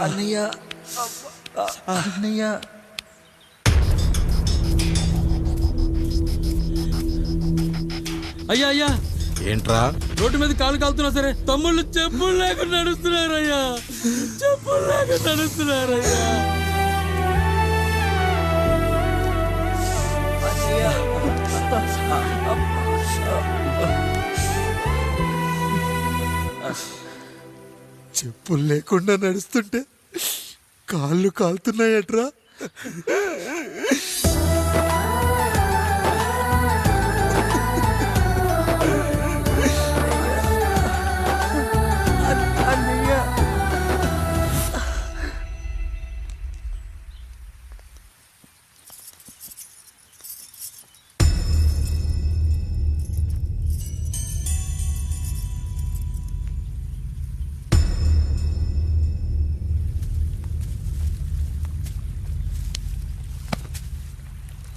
అన్నయ్య అన్నయ్య. అయ్యా అయ్యా. ఏంట్రా? రోడ్డు మీద కాలు కాలుతున్నా సరే తమ్ముళ్ళు చెప్పులు లేకుండా నడుస్తున్నారయ్యా. చెప్పులు లేకుండా నడుస్తున్నారయ్యా. చెప్పులు లేకుండా నడుస్తుంటే కాళ్ళు కాలుతున్నాయట్రా.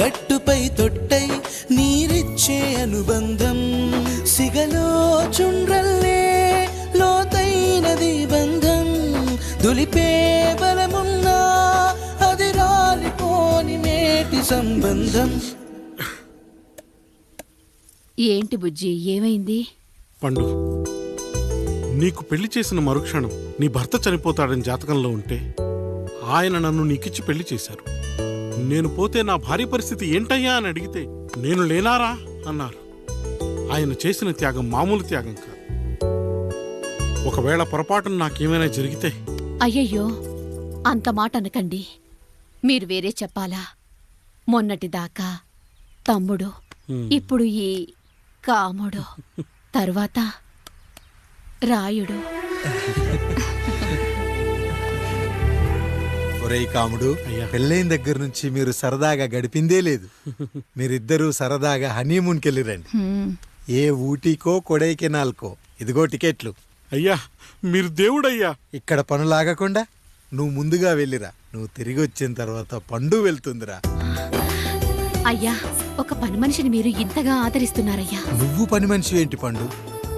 గట్టుపై తొట్టై నీరిచ్చే అనుబంధం సిగలో చుండ్రల్లే లోతైనది బంధం. దులిపే బలమున్నా అది రాలిపోని మేటి సంబంధం. ఏంటి బుజ్జి ఏమైంది? పండు నీకు పెళ్ళి చేసిన మరుక్షణం నీ భర్త చనిపోతాడని జాతకంలో ఉంటే ఆయన నన్ను నీకిచ్చి పెళ్ళి చేశారు. నేను పోతే నా భార్య పరిస్థితి ఏంటయ్యా అని అడిగితే నేను లేనారా? అన్నారు. ఆయన చేసిన త్యాగం మామూలు త్యాగం కాదు. ఒకవేళ పొరపాటున నాకేమైనా జరిగితే? అయ్యయ్యో అంత మాట అనకండి. మీరు వేరే చెప్పాలా? మొన్నటిదాకా తమ్ముడు ఇప్పుడు ఈ కాముడు తర్వాత రాయుడు. ఒరేయ్ కాముడు. పెళ్ళైన దగ్గర నుంచి మీరు సరదాగా గడిపిందే లేదు. మీరిద్దరూ సరదాగా హనీమూన్కి వెళ్ళిరండి. ఏ ఊటీకో కొడైకెనాల్కో. ఇదిగో టికెట్లు. అయ్యా మీరు దేవుడయ్యా. ఇక్కడ పనులాగకుండా నువ్వు ముందుగా వెళ్ళిరా. నువ్వు తిరిగి వచ్చిన తర్వాత పండు వెళ్తుందిరా. అయ్యా ఒక పని మనిషిని మీరు ఇంతగా ఆదరిస్తున్నారయ్యా. నువ్వు పని మనిషి ఏంటి పండు?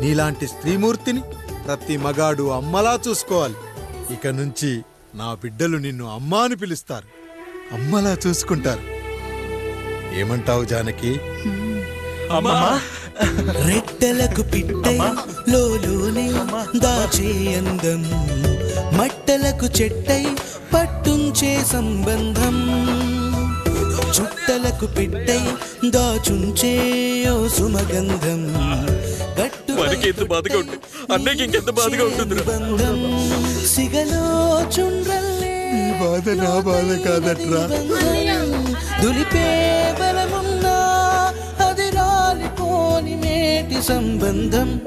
నీలాంటి స్త్రీమూర్తిని ప్రతి మగాడు అమ్మలా చూసుకోవాలి. ఇక నుంచి నా బిడ్డలు నిన్ను అమ్మా అని పిలుస్తారు. అమ్మలా చూసుకుంటారు. ఏమంటావు జానకి? రెట్టలకు లోలోనే దాచే అందం మట్టలకు చెట్టై పట్టుంచే సంబంధం. చుట్టలకు పిట్టై దాచుంచే సుమగంధం. ఎంత బాధగా ఉంటుంది? అన్నయ్యకి ఇంకెంత బాధగా ఉంటుందిరా? బంధం సిగలో చుండ్రల్లే. బాధ నా బాధ కాదట్రా. దులిపే బలమున్నా అది రాలిపోని మేటి సంబంధం.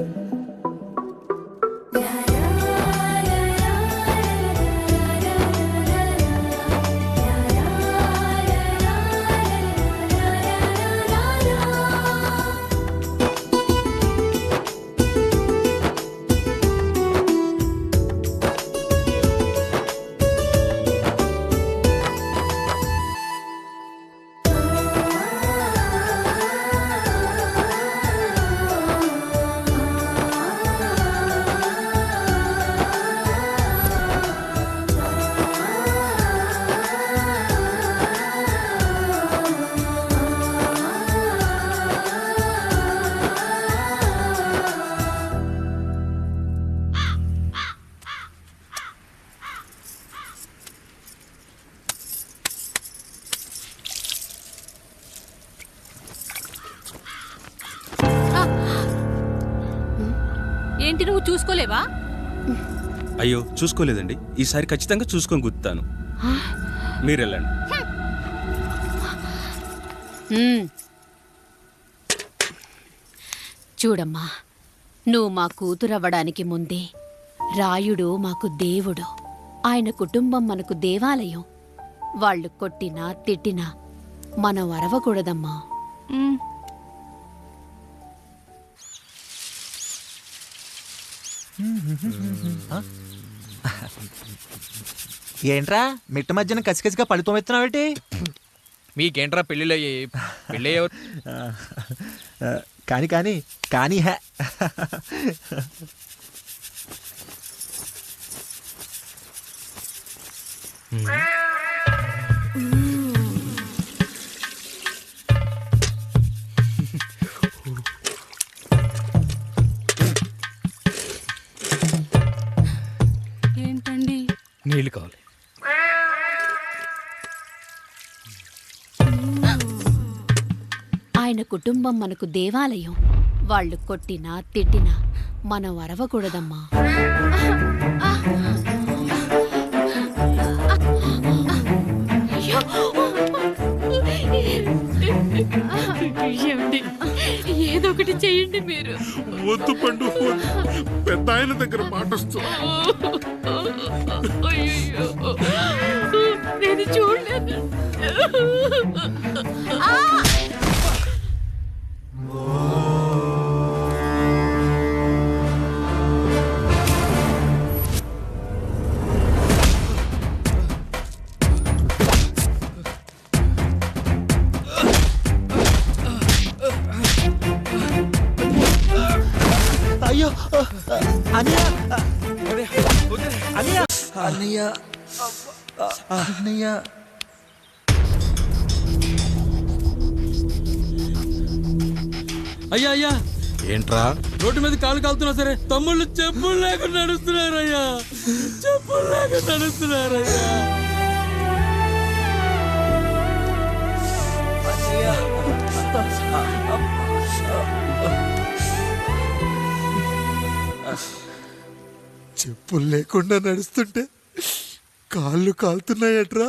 చూసుకోలేదండి. ఈసారి ఖచ్చితంగా చూసుకొని గుర్తాను మీరు వెళ్ళండి హ్మ్. చూడమ్మా నువ్వు మా కూతురవ్వడానికి ముందే రాయుడు మాకు దేవుడు. ఆయన కుటుంబం మనకు దేవాలయం. వాళ్ళు కొట్టినా తిట్టినా మనం అరవకూడదమ్మా. ఏంట్రా? మిట్ట మధ్యన కసికసిగా పడితో ఎత్తున్నావేటి మీకేంట్రా పెళ్ళిళ్ళు అయ్యాయి పెళ్ళి ఎవరు కానీ కానీ కానీ హే. ఏంటండి నీళ్ళు కావాలి. ఆయన కుటుంబం మనకు దేవాలయం. వాళ్ళు కొట్టినా తిట్టినా మనం అరవకూడదమ్మా. ఏదో ఒకటి చెయ్యండి మీరు. వద్దు పండు. పెద్ద ఆయన దగ్గర మాట వస్తుంది అయ్యయ్యో. నేను చూడలేదు అన్నయ్య అన్నయ్య. అయ్యా అయ్యా. ఏంట్రా? రోడ్డు మీద కాలు కాలుతున్నా సరే తమ్ముళ్ళు చెప్పులు లేకుండా నడుస్తున్నారయ్యా. చెప్పులు లేకుండా నడుస్తున్నారయ్యా. చెప్పులు లేకుండా నడుస్తుంటే కాళ్ళు కాలుతున్నాయట్రా.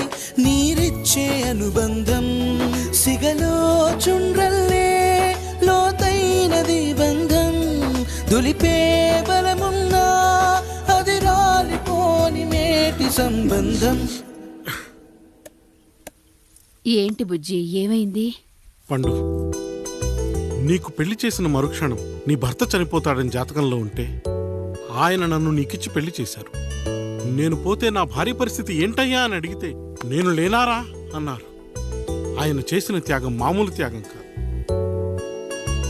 నీరిచ్చే అనుబంధం సిగలో చుండ్రల్లే లోతైనది బంధం. దులిపే బలమున్నా అది రాలిపోని మేటి సంబంధం. ఏంటి బుజ్జి ఏమైంది? పండు నీకు పెళ్ళి చేసిన మరుక్షణం నీ భర్త చనిపోతాడని జాతకంలో ఉంటే ఆయన నన్ను నీకిచ్చి పెళ్ళి చేశారు. నేను పోతే నా భార్య పరిస్థితి ఏంటయ్యా అని అడిగితే నేను లేనారా? అన్నారు. ఆయన చేసిన త్యాగం మామూలు త్యాగం కాదు.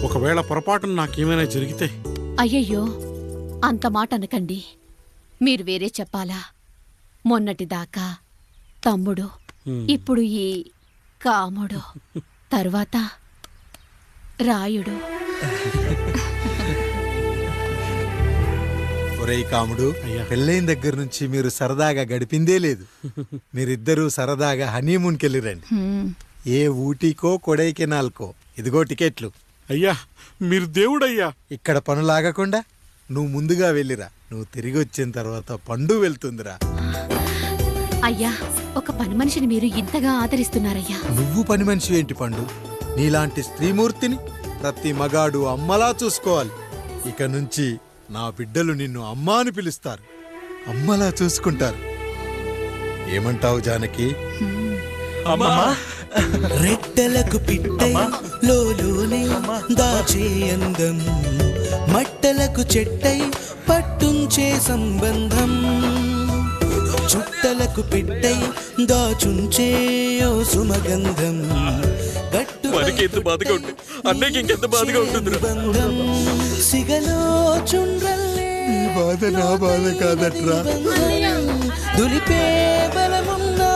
ఒకవేళ పొరపాటున నాకేమైనా జరిగితే? అయ్యయ్యో అంత మాట అనకండి. మీరు వేరే చెప్పాలా? మొన్నటిదాకా తమ్ముడు. ఇప్పుడు ఈ కాముడు తరువాత రాయుడు. ఒరేయ్ కాముడు పెళ్ళైన దగ్గర నుంచి మీరు సరదాగా గడిపిందే లేదు. మీరిద్దరూ సరదాగా హనీమూన్కి వెళ్ళిరండి. ఏ ఊటీకో కొడైకెనాల్కో. ఇదిగో టికెట్లు. అయ్యా మీరు దేవుడయ్యా. ఇక్కడ పనులాగకుండా నువ్వు ముందుగా వెళ్ళిరా. నువ్వు తిరిగి వచ్చిన తర్వాత పండు వెళ్తుందిరా. అయ్యా ఒక పని మనిషిని మీరు ఇంతగా ఆదరిస్తున్నారయ్యా. నువ్వు పని మనిషి ఏంటి పండు? నీలాంటి స్త్రీమూర్తిని ప్రతి మగాడు అమ్మలా చూసుకోవాలి. ఇక నుంచి నా బిడ్డలు నిన్ను అమ్మా అని పిలుస్తారు. అమ్మలా చూసుకుంటారు. ఏమంటావు జానకి? రెట్టలకు పిట్టై లోలోనే దాచే అందం మట్టలకు చెట్టై పట్టుంచే సంబంధం. చుట్టలకు పెట్టై దాచుంచే ఓ సుమగంధం మనకి ఎంత బాధగా ఉంటుంది అన్నయ్యకి ఇంకెంత బాధగా ఉంటుంది బంధం నా బాధ కాదట్రా. దులిపే బలమున్నా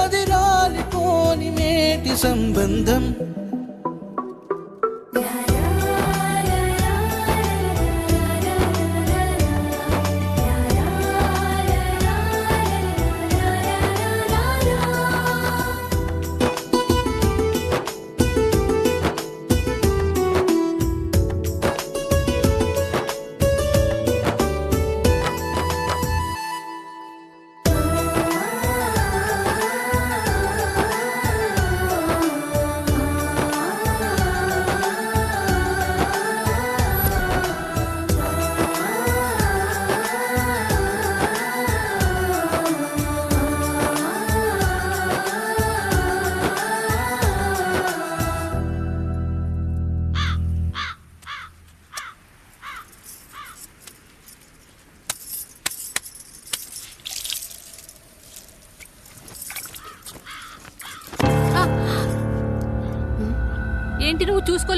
అది రాలిపోని మేటి సంబంధం.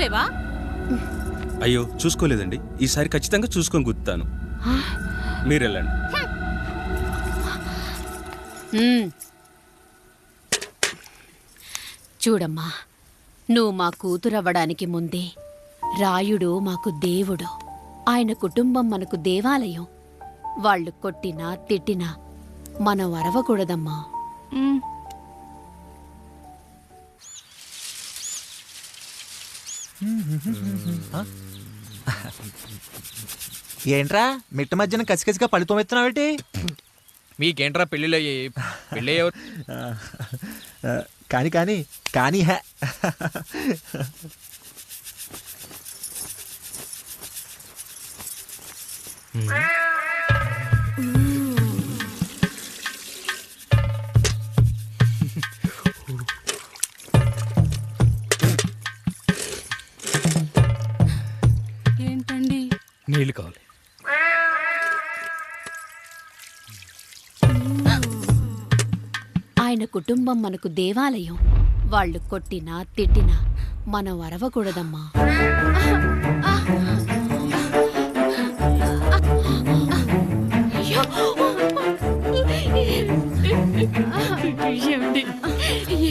చూసుకోలేవా? అయ్యో చూసుకోలేదండి. ఈసారి ఖచ్చితంగా చూసుకొని గుర్తాను మీరు వెళ్ళండి. చూడమ్మా నువ్వు మా కూతురవ్వడానికి ముందే రాయుడు మాకు దేవుడు. ఆయన కుటుంబం మనకు దేవాలయం. వాళ్ళు కొట్టినా తిట్టినా మనం అరవకూడదమ్మా. ఏంట్రా? మిట్ట మధ్యన కసికసిగా పడితోమెత్తున్నావేటి మీకేంట్రా పెళ్ళిళ్ళు పెళ్ళి కానీ కానీ కానీ హే. ఏంటండి నీళ్ళు కావాలి. ఆయన కుటుంబం మనకు దేవాలయం. వాళ్ళు కొట్టినా తిట్టినా మనం అరవకూడదమ్మా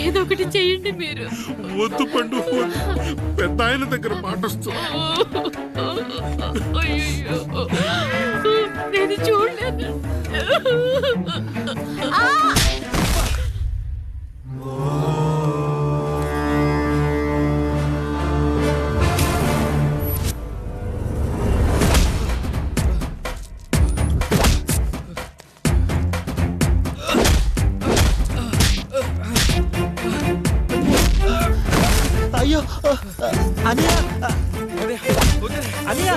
ఏదో ఒకటి చెయ్యండి మీరు. వద్దు పండు. పెద్ద ఆయన దగ్గర మాట నేను చూడలేదు.